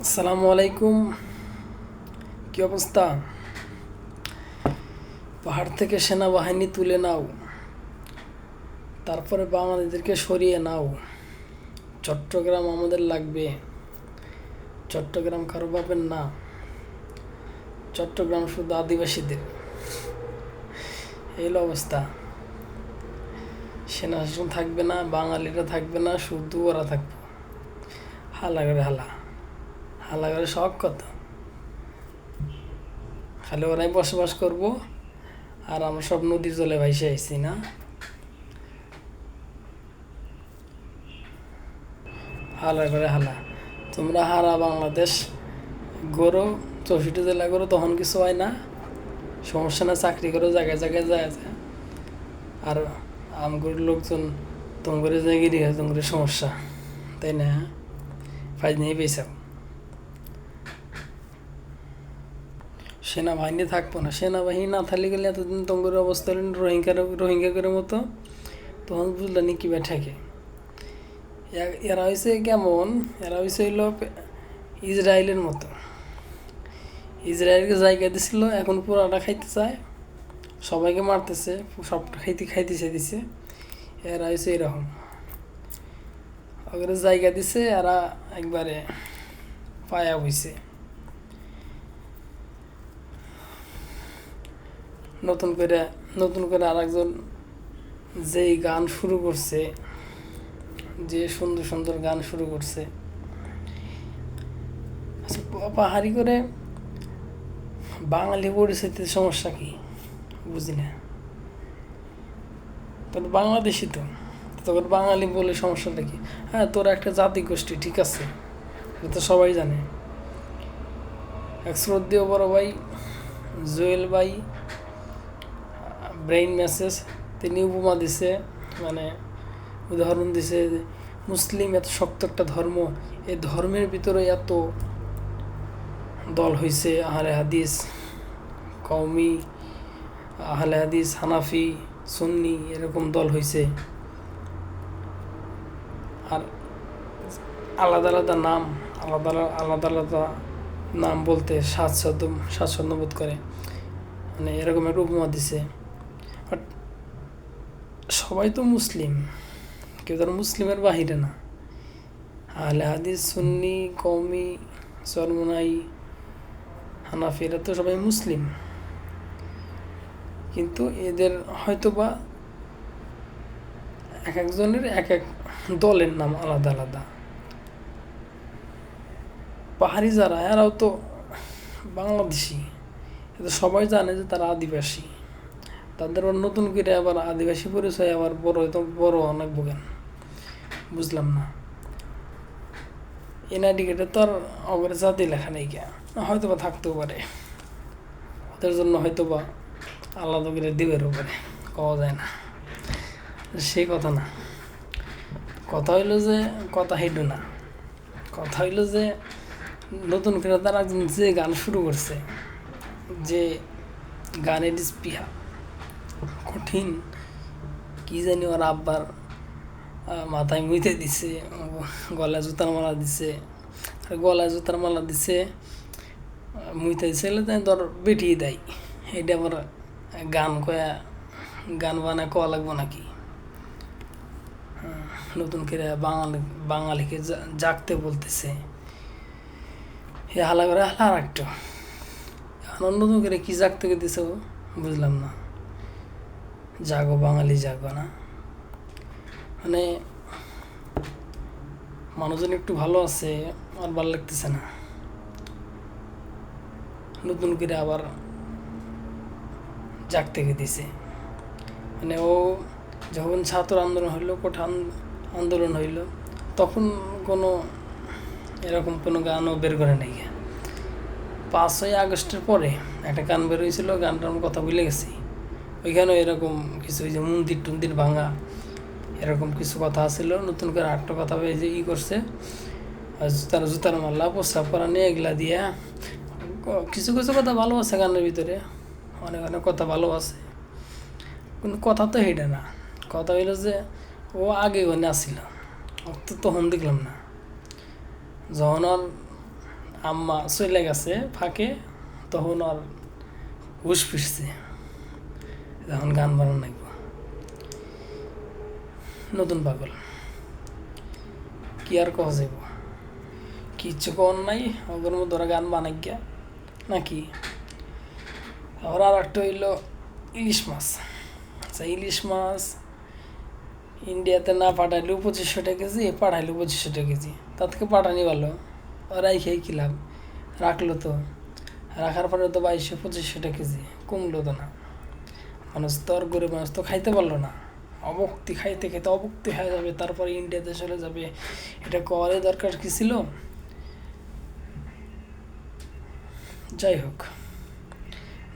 আসসালামু আলাইকুম। কি অবস্থা? পাহাড় থেকে সেনাবাহিনী তুলে নাও। তারপরে বাঙালিদেরকে সরিয়ে নাও। চট্টগ্রাম আমাদের লাগবে। চট্টগ্রাম কারও পাবেন না। চট্টগ্রাম শুধু আদিবাসীদের। এই অবস্থা। সেনা শাসন থাকবে না, বাঙালিরা থাকবে না, শুধু ওরা থাকবে। হালা করে হালা। হালা করে শখ কত খালি ওরাই বসবাস করব, আর আমরা সব নদীর জলে ভাইসে আইছি না। হালা করে হালা। তোমরা হারা বাংলাদেশ গরো, চৌষট্টি জেলা করো তখন কিছু হয় না। সমস্যা না, চাকরি করো, জায়গায় জায়গায় যায় যায়। আর আমগুর লোকজন তোমার জায়গায় তোমার সমস্যা, তাই না? ফাইজ নিয়ে পেয়েছাও সেনাবাহিনী থাকব না। সেনাবাহিনী না থাকলে গেলে এতদিন তোমার অবস্থা হলেন রোহিঙ্গার রোহিঙ্গা করে মতো। তখন বুঝলেনি কী থাকে এরা হয়েছে কেমন? এরা হয়েছে হইল ইসরায়েলের মতো। ইসরায়েলকে জায়গা দিছিল, এখন পুরাটা খাইতে চায়। সবাইকে মারতেছে, সবটা খাইতে খাইতে চাইতেছে এরা হয়েছে এরকম। ওদের জায়গা দিছে, এরা একবারে পায়া হইছে। নতুন করে নতুন করে আরেকজন যেই গান শুরু করছে যে সুন্দর সুন্দর গান শুরু করছে। আচ্ছা, পাহাড়ি করে বাঙালি পরিস্থিতির সমস্যা কি? বুঝি না। তোর বাংলাদেশি তো তোর বাঙালি বলে সমস্যাটা কি? হ্যাঁ তোর একটা জাতি গোষ্ঠী ঠিক আছে তো সবাই জানে। এক শ্রদ্ধেয় বড় ভাই জুয়েল ভাই ব্রেইন মেসেজ তিনি উপমা দিছে মানে উদাহরণ দিছে মুসলিম এত শক্ত একটা ধর্ম এই ধর্মের ভিতরে এত দল হয়েছে আহলে হাদিস, কওমি, আহলে হাদিস, হানাফি, সুন্নি, এরকম দল হয়েছে আর আলাদা আলাদা নাম, আলাদা আলাদা আলাদা নাম বলতে স্বাচ্ছন্দ্য স্বাচ্ছন্দ্য বোধ করে। মানে এরকম একটা উপমা দিছে। বাট সবাই তো মুসলিম। কেউ তার মুসলিমের বাহিরে না। আহলে হাদিস, সুন্নি কৌমি চরমনাই হানাফিরা তো সবাই মুসলিম। কিন্তু এদের হয়তো বা এক একজনের এক এক দলের নাম আলাদা আলাদা। পাহাড়ি যারা, এরাও তো বাংলাদেশি। এটা সবাই জানে যে তারা আদিবাসী। তাদের আবার নতুন করে আবার আদিবাসী পরিচয় আবার বড় হয়তো বড় অনেক বোকেন বুঝলাম না। এনআইডিকেটে তো আর অগরে জাতি লেখা নেই কে? হয়তো বা থাকতেও পারে। ওদের জন্য হয়তো বা আলাদা করে দিবের উপরে কওয়া যায় না। সেই কথা না। কথা হইল যে, কথা হেঁটু না। কথা হইল যে, নতুন করে তারা যে গান শুরু করছে, যে গানের স্পিহা কঠিন। কি জানি ওর আব্বার মাথায় মুইতে দিছে গলায় জুতার মালা দিছে। আর গলায় জুতার মালা দিছে, মুইতে দিছে তাই ধর বেটিয়ে দেয়। এটা আবার গান কয়া, গান বানায় কয়া লাগবো নাকি? নতুন করে বাঙালি, বাঙালিকে জাগতে বলতেছে। এ হালা করে হালা আর একটু। নতুন করে কী জাগতে দিছে বুঝলাম না। জাগো, বাঙালি জাগো, না? মানে মানুষজন একটু ভালো আছে, আর ভালো লাগতেছে না। নতুন করে আবার জাগতে দিছে। মানে ও যখন ছাত্র আন্দোলন হইল কোঠা আন্দোলন হইল, তখন কোনো এরকম কোনো গানও বের করে নাই পাঁচই আগস্টের পরে একটা গান বের হয়েছিল, গানটার কথা ভুলে গেছি। ওইখানেও এরকম কিছু যে মন্দির টন্দির ভাঙা এরকম কিছু কথা ছিল নতুন করে আটটা কথা যে ই করছে জুতার জুতার মাল্লা প্রস্রাব করা নিয়ে এগুলা দিয়া কিছু কিছু কথা ভালো আছে গানের ভিতরে, অনেক অনেক কথা ভালো আছে। কিন্তু কথা তো হেঁটে না, কথা হইল যে ও আগে ওখানে আসছিল তো তখন দেখলাম না। যখন আর আম্মা চলে গেছে ফাঁকে, তখন আর হুশ ফিরছে। এখন গান বানান নাকবো নতুন পাগল। কি আর কওয়া যাইব? কিচ্ছু কর নাই? ওদের মধ্যে ওরা গান বানাই গিয়া। নাকি? আবার আর একটা হইল ইলিশ মাছ। আচ্ছা ইলিশ মাছ ইন্ডিয়াতে না পাঠাইলেও পঁচিশশো টাকা কেজি, পাঠাইলেও পঁচিশশো টাকা কেজি। তার থেকে পাঠানি ভালো? ওরাই খেয়ে লাভ? রাখল তো। রাখার পরে তো বাইশশো, পঁচিশশো টাকা কেজি। কমলো তো না। মানুষ আর গরিব মানুষ তো খাইতে পারল না। অবক্তি খাইতে খাইতে অবক্তি হয়ে যাবে, তারপরে ইন্ডিয়াতে চলে যাবে। এটা করার দরকার কি ছিল? যাই হোক,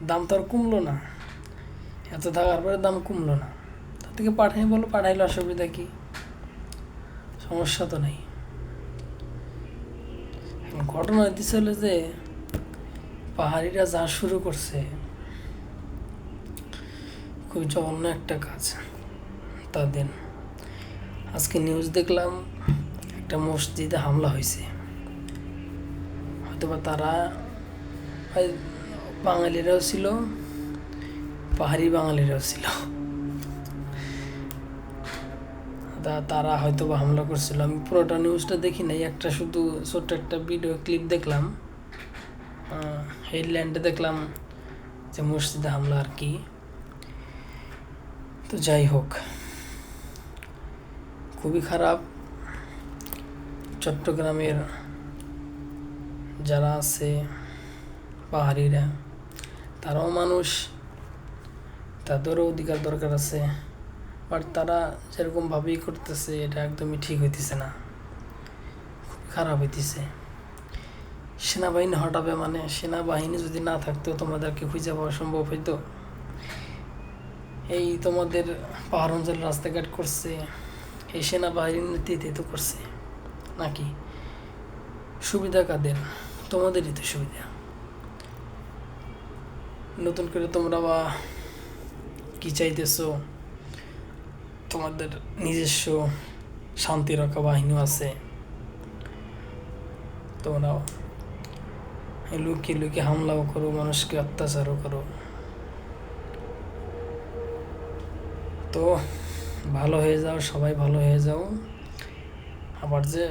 দাম তো আর কমলো না। এত থাকার পরে দাম কমলো না। তার থেকে পাঠাই বলো, পাঠাইলে অসুবিধা কি? সমস্যা তো নেই। ঘটনা হইতেছে হলো যে, পাহাড়িরা যা শুরু করছে খুবই জঘন্য একটা কাজ। তাদের আজকে নিউজ দেখলাম, একটা মসজিদে হামলা হয়েছে। হয়তোবা তারা বাঙালিরাও ছিল, পাহাড়ি বাঙালিরাও ছিল। তা তারা হয়তো বা হামলা করছিল। আমি পুরোটা নিউজটা দেখি নাই, একটা শুধু ছোট্ট একটা ভিডিও ক্লিপ দেখলাম। হেডল্যান্ডে দেখলাম যে মসজিদে হামলা আর কি। তো যাই হোক, খুবই খারাপ। চট্টগ্রামের যারা আছে, পাহাড়িরা, তারাও মানুষ, তাদেরও অধিকার দরকার আছে। বাট তারা যেরকম ভাবেই করতেছে, এটা একদমই ঠিক হইতেছে না। খুব খারাপ হইতেছে। সেনাবাহিনী হটাবে মানে সেনাবাহিনী যদি না থাকতো, তোমাদেরকে খুঁজে পাওয়া সম্ভব হইতো? এই তোমাদের পাহাড় অঞ্চলের রাস্তাঘাট করছে, এই সেনাবাহিনীর তো করছে, নাকি? সুবিধা কাদের? তোমাদেরই তো সুবিধা। নতুন করে তোমরা বা কি চাইতেছো? তোমাদের নিজস্ব শান্তিরক্ষা বাহিনীও আছে। তোমরাও লুকিয়ে লুকিয়ে হামলাও করো, মানুষকে অত্যাচারও করো। তো ভালো হয়ে যাও, সবাই ভালো হয়ে যাও। আবার যে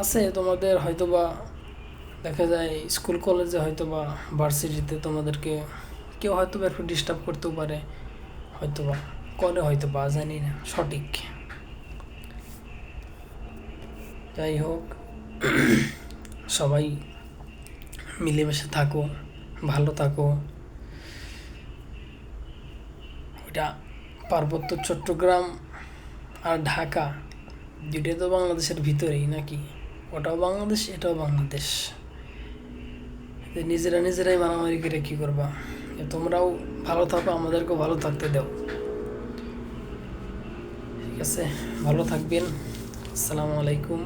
আছে তোমাদের হয়তোবা, দেখা যায় স্কুল, কলেজে হয়তো বা ভার্সিটিতে তোমাদেরকে কেউ হয়তো একটু ডিস্টার্ব করতেও পারে হয়তো বা করে হয়তো বা জানি না, সঠিক। যাই হোক, সবাই মিলেমিশে থাকো, ভালো থাকো। ওইটা পার্বত্য চট্টগ্রাম আর ঢাকা। দুইটাই তো বাংলাদেশের ভিতরেই নাকি? ওটাও বাংলাদেশ, এটাও বাংলাদেশ। নিজেরা নিজেরাই মারামারি করে কী করবা? তোমরাও ভালো থাকো, আমাদেরকেও ভালো থাকতে দাও। ঠিক আছে, ভালো থাকবেন। আসসালামু আলাইকুম।